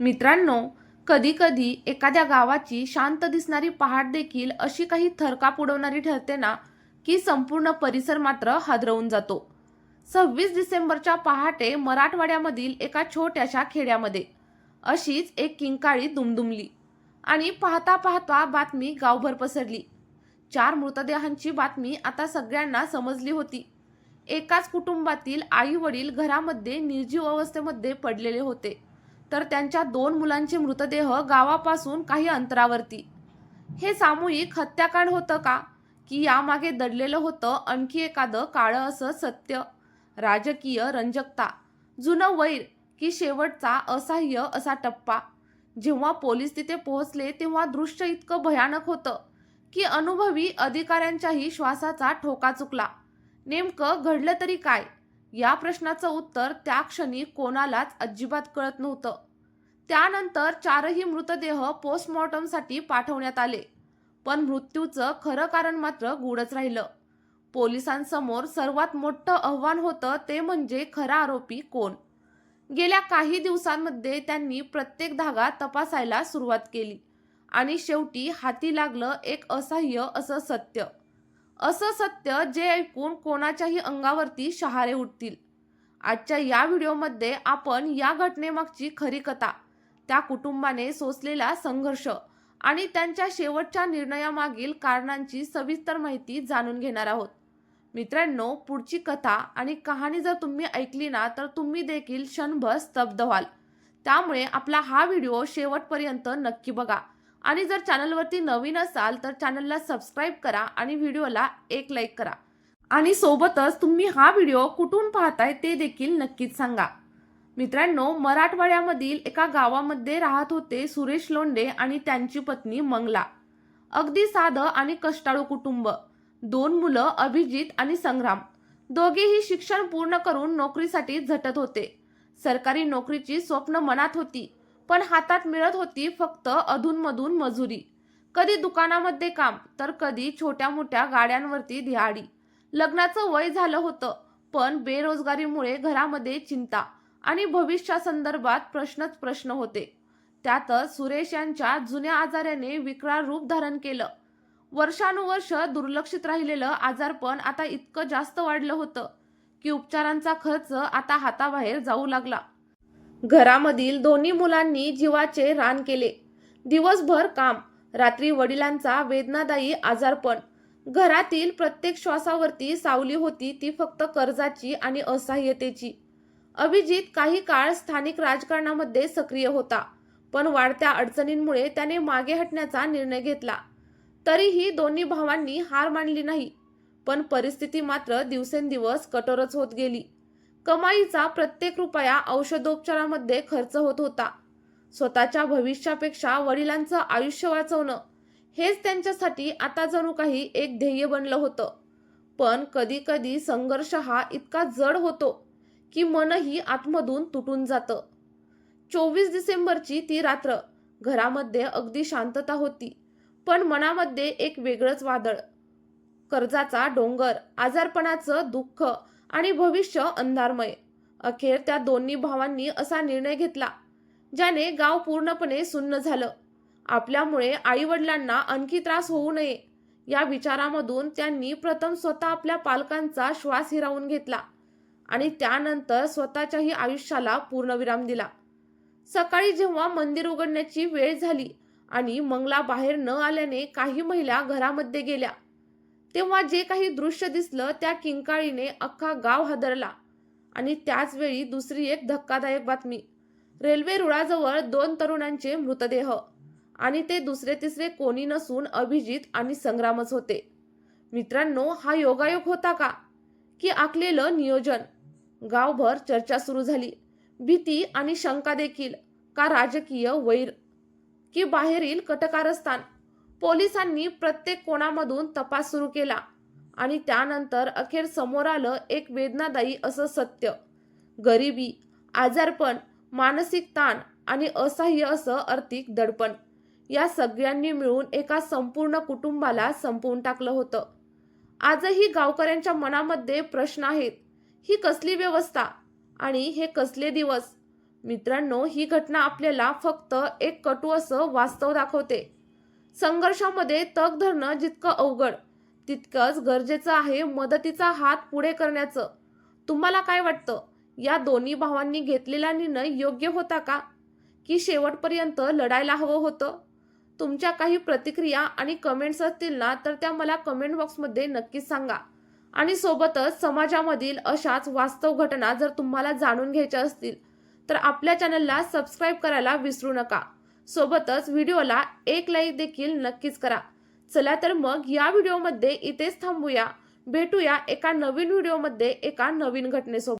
मित्रांनो कधीकधी एखाद्या गावाची शांत दिसणारी पहाट देखील अशी काही थरकाप उडवणारी ठरते ना की संपूर्ण परिसर मात्र हादरवून जातो. सव्वीस डिसेंबरच्या पहाटे मराठवाड्यामधील एका छोट्याशा खेड्यामध्ये अशीच एक किंकाळी दुमदुमली आणि पाहता पाहता बातमी गावभर पसरली. चार मृतदेहांची बातमी आता सगळ्यांना समजली होती. एकाच कुटुंबातील आई वडील घरामध्ये निर्जीव अवस्थेमध्ये पडलेले होते. तर त्यांच्या दोन मुलांचे मृतदेह गावापासून काही अंतरावरती. हे सामूहिक हत्याकांड होतं का? की यामागे दडलेलं होतं आणखी एखादं काळं असं सत्य? राजकीय रंजकता. जुनं वैर की शेवटचा असह्य असा टप्पा. जेव्हा पोलीस तिथे पोहोचले तेव्हा दृश्य इतकं भयानक होतं की अनुभवी अधिकाऱ्यांच्याही श्वासाचा ठोका चुकला. नेमकं घडलं तरी काय? या प्रश्नाचं उत्तर त्या क्षणी कोणालाच अजिबात कळत नव्हतं. त्यानंतर चारही मृतदेह पोस्टमॉर्टमसाठी पाठवण्यात आले. पण मृत्यूचं खरं कारण मात्र गूढच राहिलं. पोलिसांसमोर सर्वात मोठं आव्हान होतं ते म्हणजे खरा आरोपी कोण? गेल्या काही दिवसांमध्ये त्यांनी प्रत्येक धागा तपासायला सुरुवात केली आणि शेवटी हाती लागलं एक असह्य असं सत्य. असं सत्य जे ऐकून कोणाच्याही अंगावरती शहारे उठतील. आजच्या या व्हिडिओमध्ये आपण या घटनेमागची खरी कथा त्या कुटुंबाने सोसलेला संघर्ष आणि त्यांच्या शेवटच्या निर्णयामागील कारणांची सविस्तर माहिती जाणून घेणार आहोत. मित्रांनो पुढची कथा आणि कहाणी जर तुम्ही ऐकली ना तर तुम्ही देखील क्षणभर स्तब्ध व्हाल. त्यामुळे आपला हा व्हिडिओ शेवटपर्यंत नक्की बघा. आणि जर चॅनलवरती नवीन असाल तर चॅनलला सबस्क्राईब करा आणि व्हिडिओला एक लाईक करा. आणि सोबतच तुम्ही हा व्हिडिओ कुठून पाहताय ते देखील नक्कीच सांगा. मित्रांनो मराठवाड्यामधील एका गावामध्ये राहत होते सुरेश लोंडे आणि त्यांची पत्नी मंगला. अगदी साधं आणि कष्टाळू कुटुंब. दोन मुलं अभिजित आणि संग्राम. दोघेही शिक्षण पूर्ण करून नोकरीसाठी झटत होते. सरकारी नोकरीची स्वप्न मनात होती. पण हातात मिळत होती फक्त अधूनमधून मजुरी. कधी दुकानामध्ये काम तर कधी छोट्या मोठ्या गाड्यांवरती दिहाडी लग्नाचं वय झालं होतं पण बेरोजगारीमुळे घरामध्ये चिंता आणि भविष्यासंदर्भात प्रश्नच प्रश्न होते. त्यातच सुरेश यांच्या जुन्या आजाराने विकराळ रूप धारण केलं. वर्षानुवर्ष दुर्लक्षित राहिलेलं आजारपण आता इतकं जास्त वाढलं होतं की उपचारांचा खर्च आता हाताबाहेर जाऊ लागला. घरामधील दोन्ही मुलांनी जीवाचे रान केले. दिवसभर काम रात्री वडिलांचा वेदनादायी आजारपण. घरातील प्रत्येक श्वासावरती सावली होती ती फक्त कर्जाची आणि असहाय्यतेची. अभिजित काही काळ स्थानिक राजकारणामध्ये सक्रिय होता पण वाढत्या अडचणींमुळे त्याने मागे हटण्याचा निर्णय घेतला. तरीही दोन्ही भावांनी हार मानली नाही पण परिस्थिती मात्र दिवसेंदिवस कठोरच होत गेली. कमाईचा प्रत्येक रुपया औषधोपचारामध्ये खर्च होत होता. स्वतःच्या भविष्यापेक्षा वडिलांचं आयुष्य वाचवणं हेच त्यांच्यासाठी आता जणू काही एक ध्येय बनलं होतं. पण कधी कधी संघर्ष हा इतका जड होतो की मनही आतमधून तुटून जातं. चोवीस डिसेंबरची ती रात्र घरामध्ये अगदी शांतता होती पण मनामध्ये एक वेगळंच वादळ. कर्जाचा डोंगर आजारपणाचं दुःख आणि भविष्य अंधारमय. अखेर त्या दोन्ही भावांनी असा निर्णय घेतला ज्याने गाव पूर्णपणे सुन्न झालं. आपल्यामुळे आई वडिलांना आणखी त्रास होऊ नये या विचारामधून त्यांनी प्रथम स्वतः आपल्या पालकांचा श्वास हिरावून घेतला आणि त्यानंतर स्वतःच्याही आयुष्याला पूर्णविराम दिला. सकाळी जेव्हा मंदिर उघडण्याची वेळ झाली आणि मंगला बाहेर न आल्याने काही महिला घरामध्ये गेल्या तेव्हा जे काही दृश्य दिसलं त्या किंकाळीने अख्खा गाव हादरला. आणि त्याच वेळी दुसरी एक धक्कादायक बातमी. रेल्वे रुळाजवळ दोन तरुणांचे मृतदेह. आणि ते दुसरे तिसरे कोणी नसून अभिजित आणि संग्रामच होते. मित्रांनो हा योगायोग होता का? की आखलेलं नियोजन. गावभर चर्चा सुरू झाली. भीती आणि शंका देखील का राजकीय वैर? की बाहेरील कटकारस्थान? पोलिसांनी प्रत्येक कोणामधून तपास सुरू केला आणि त्यानंतर अखेर समोर आलं एक वेदनादायी असं सत्य. गरिबी आजारपण मानसिक ताण आणि असह्य असं आर्थिक दडपण या सगळ्यांनी मिळून एका संपूर्ण कुटुंबाला संपवून टाकलं होतं. आजही गावकऱ्यांच्या मनामध्ये प्रश्न आहेत ही कसली व्यवस्था आणि हे कसले दिवस? मित्रांनो ही घटना आपल्याला फक्त एक कटू असं वास्तव दाखवते. संघर्षामध्ये तग धरणं जितकं अवघड तितकंच गरजेचं आहे मदतीचा हात पुढे करण्याचं. तुम्हाला काय वाटतं? या दोन्ही भावांनी घेतलेला निर्णय योग्य होता का? की शेवटपर्यंत लढायला हवं होतं? तुमच्या काही प्रतिक्रिया आणि कमेंट्स असतील ना तर त्या मला कमेंट बॉक्समध्ये नक्कीच सांगा. आणि सोबतच समाजामधील अशाच वास्तव घटना जर तुम्हाला जाणून घ्यायच्या असतील तर आपल्या चॅनलला सबस्क्राईब करायला विसरू नका. सोबतच व्हिडिओला एक लाईक देखील नक्कीच करा. चला तर मग या व्हिडिओमध्ये इथेच थांबूया. भेटूया एका नवीन व्हिडिओमध्ये एका नवीन घटनेसोबत.